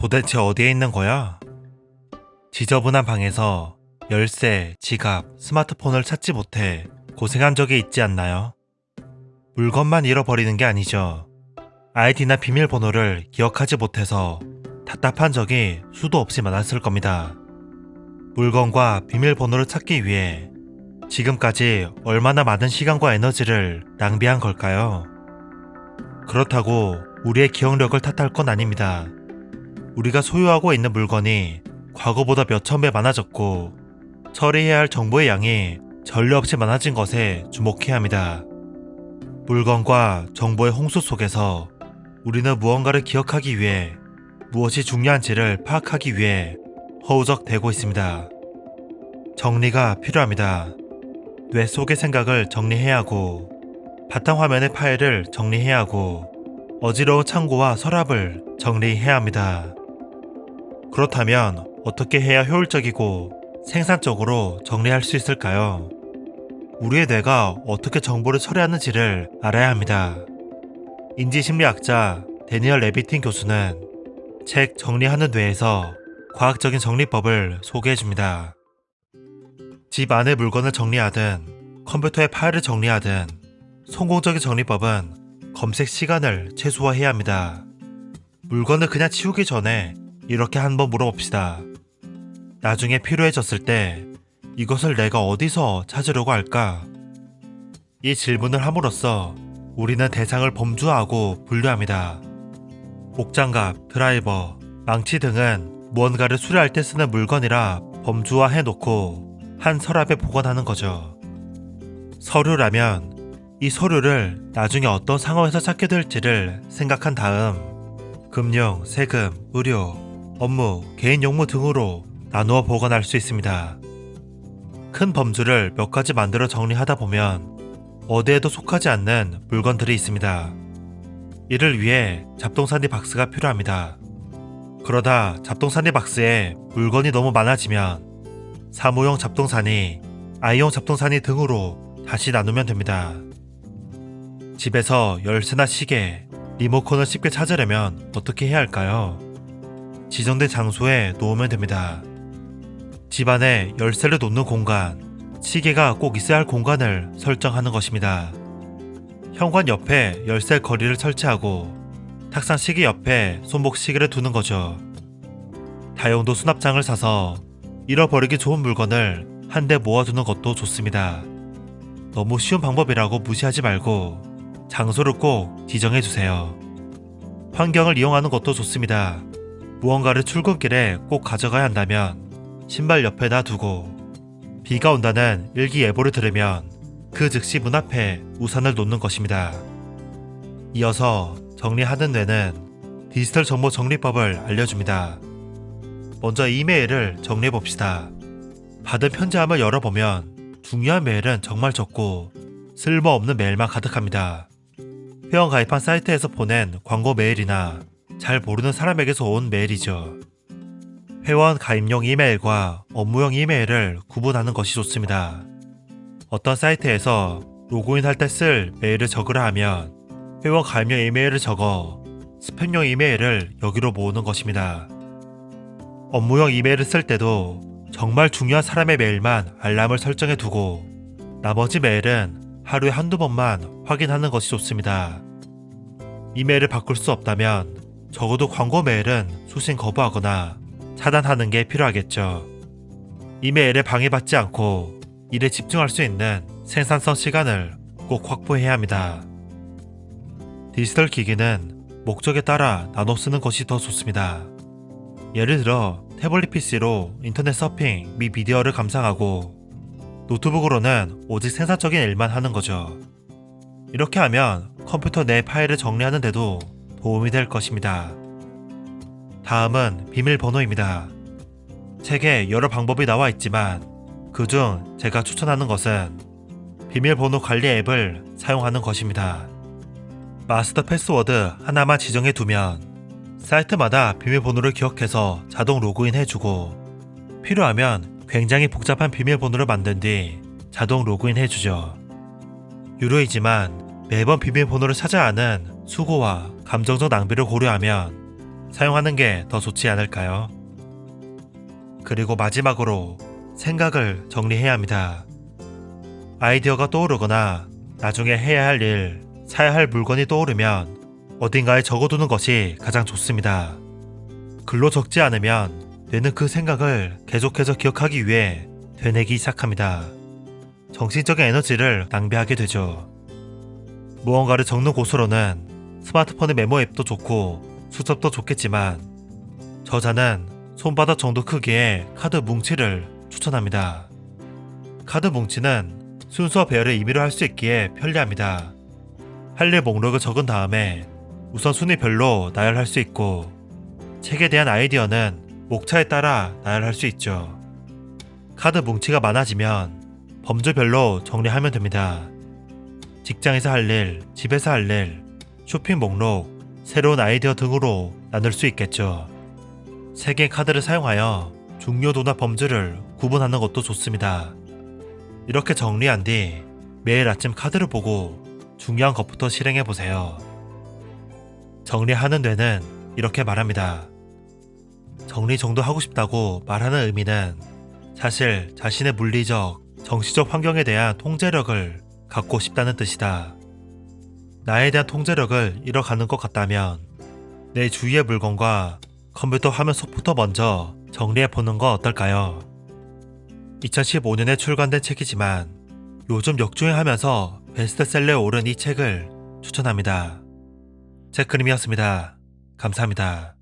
도대체 어디에 있는 거야? 지저분한 방에서 열쇠, 지갑, 스마트폰을 찾지 못해 고생한 적이 있지 않나요? 물건만 잃어버리는 게 아니죠. 아이디나 비밀번호를 기억하지 못해서 답답한 적이 수도 없이 많았을 겁니다. 물건과 비밀번호를 찾기 위해 지금까지 얼마나 많은 시간과 에너지를 낭비한 걸까요? 그렇다고 우리의 기억력을 탓할 건 아닙니다. 우리가 소유하고 있는 물건이 과거보다 몇천 배 많아졌고 처리해야 할 정보의 양이 전례 없이 많아진 것에 주목해야 합니다. 물건과 정보의 홍수 속에서 우리는 무언가를 기억하기 위해 무엇이 중요한지를 파악하기 위해 허우적대고 있습니다. 정리가 필요합니다. 뇌 속의 생각을 정리해야 하고 바탕화면의 파일을 정리해야 하고 어지러운 창고와 서랍을 정리해야 합니다. 그렇다면 어떻게 해야 효율적이고 생산적으로 정리할 수 있을까요? 우리의 뇌가 어떻게 정보를 처리하는지를 알아야 합니다. 인지심리학자 데니얼 레비틴 교수는 책 정리하는 뇌에서 과학적인 정리법을 소개해 줍니다. 집 안의 물건을 정리하든 컴퓨터의 파일을 정리하든 성공적인 정리법은 검색 시간을 최소화해야 합니다. 물건을 그냥 치우기 전에 이렇게 한번 물어봅시다. 나중에 필요해졌을 때 이것을 내가 어디서 찾으려고 할까? 이 질문을 함으로써 우리는 대상을 범주화하고 분류합니다. 목장갑, 드라이버, 망치 등은 무언가를 수리할 때 쓰는 물건이라 범주화해 놓고 한 서랍에 보관하는 거죠. 서류라면 이 서류를 나중에 어떤 상황에서 찾게 될지를 생각한 다음 금융, 세금, 의료, 업무, 개인 용무 등으로 나누어 보관할 수 있습니다. 큰 범주를 몇 가지 만들어 정리하다 보면 어디에도 속하지 않는 물건들이 있습니다. 이를 위해 잡동사니 박스가 필요합니다. 그러다 잡동사니 박스에 물건이 너무 많아지면 사무용 잡동사니, 아이용 잡동사니 등으로 다시 나누면 됩니다. 집에서 열쇠나 시계, 리모컨을 쉽게 찾으려면 어떻게 해야 할까요? 지정된 장소에 놓으면 됩니다. 집안에 열쇠를 놓는 공간, 시계가 꼭 있어야 할 공간을 설정하는 것입니다. 현관 옆에 열쇠 거리를 설치하고 탁상 시계 옆에 손목 시계를 두는 거죠. 다용도 수납장을 사서 잃어버리기 좋은 물건을 한데 모아두는 것도 좋습니다. 너무 쉬운 방법이라고 무시하지 말고 장소를 꼭 지정해 주세요. 환경을 이용하는 것도 좋습니다. 무언가를 출근길에 꼭 가져가야 한다면 신발 옆에다 두고 비가 온다는 일기예보를 들으면 그 즉시 문 앞에 우산을 놓는 것입니다. 이어서 정리하는 뇌는 디지털 정보 정리법을 알려줍니다. 먼저 이메일을 정리해 봅시다. 받은 편지함을 열어보면 중요한 메일은 정말 적고 쓸모없는 메일만 가득합니다. 회원 가입한 사이트에서 보낸 광고 메일이나 잘 모르는 사람에게서 온 메일이죠. 회원 가입용 이메일과 업무용 이메일을 구분하는 것이 좋습니다. 어떤 사이트에서 로그인할 때 쓸 메일을 적으라 하면 회원 가입용 이메일을 적어 스팸용 이메일을 여기로 모으는 것입니다. 업무용 이메일을 쓸 때도 정말 중요한 사람의 메일만 알람을 설정해 두고 나머지 메일은 하루에 한두 번만 확인하는 것이 좋습니다. 이메일을 바꿀 수 없다면 적어도 광고 메일은 수신 거부하거나 차단하는 게 필요하겠죠. 이 메일에 방해받지 않고 일에 집중할 수 있는 생산성 시간을 꼭 확보해야 합니다. 디지털 기기는 목적에 따라 나눠 쓰는 것이 더 좋습니다. 예를 들어 태블릿 PC로 인터넷 서핑 및 미디어를 감상하고 노트북으로는 오직 생산적인 일만 하는 거죠. 이렇게 하면 컴퓨터 내 파일을 정리하는데도 도움이 될 것입니다. 다음은 비밀번호입니다. 책에 여러 방법이 나와 있지만 그중 제가 추천하는 것은 비밀번호 관리 앱을 사용하는 것입니다. 마스터 패스워드 하나만 지정해 두면 사이트마다 비밀번호를 기억해서 자동 로그인 해주고 필요하면 굉장히 복잡한 비밀번호를 만든 뒤 자동 로그인 해주죠. 유료이지만 매번 비밀번호를 찾아야 하는 수고와 감정적 낭비를 고려하면 사용하는 게 더 좋지 않을까요? 그리고 마지막으로 생각을 정리해야 합니다. 아이디어가 떠오르거나 나중에 해야 할 일, 사야 할 물건이 떠오르면 어딘가에 적어두는 것이 가장 좋습니다. 글로 적지 않으면 뇌는 그 생각을 계속해서 기억하기 위해 되뇌기 시작합니다. 정신적인 에너지를 낭비하게 되죠. 무언가를 적는 곳으로는 스마트폰의 메모 앱도 좋고 수첩도 좋겠지만 저자는 손바닥 정도 크기의 카드 뭉치를 추천합니다. 카드 뭉치는 순서 배열을 임의로 할 수 있기에 편리합니다. 할 일 목록을 적은 다음에 우선순위별로 나열할 수 있고 책에 대한 아이디어는 목차에 따라 나열할 수 있죠. 카드 뭉치가 많아지면 범주별로 정리하면 됩니다. 직장에서 할 일, 집에서 할 일, 쇼핑 목록, 새로운 아이디어 등으로 나눌 수 있겠죠. 세 개의 카드를 사용하여 중요 도나 범주를 구분하는 것도 좋습니다. 이렇게 정리한 뒤 매일 아침 카드를 보고 중요한 것부터 실행해 보세요. 정리하는 뇌는 이렇게 말합니다. 정리 정도 하고 싶다고 말하는 의미는 사실 자신의 물리적, 정치적 환경에 대한 통제력을 갖고 싶다는 뜻이다. 나에 대한 통제력을 잃어가는 것 같다면 내 주위의 물건과 컴퓨터 화면 속부터 먼저 정리해 보는 건 어떨까요? 2015년에 출간된 책이지만 요즘 역주행하면서 베스트셀러에 오른 이 책을 추천합니다. 제크림이었습니다. 감사합니다.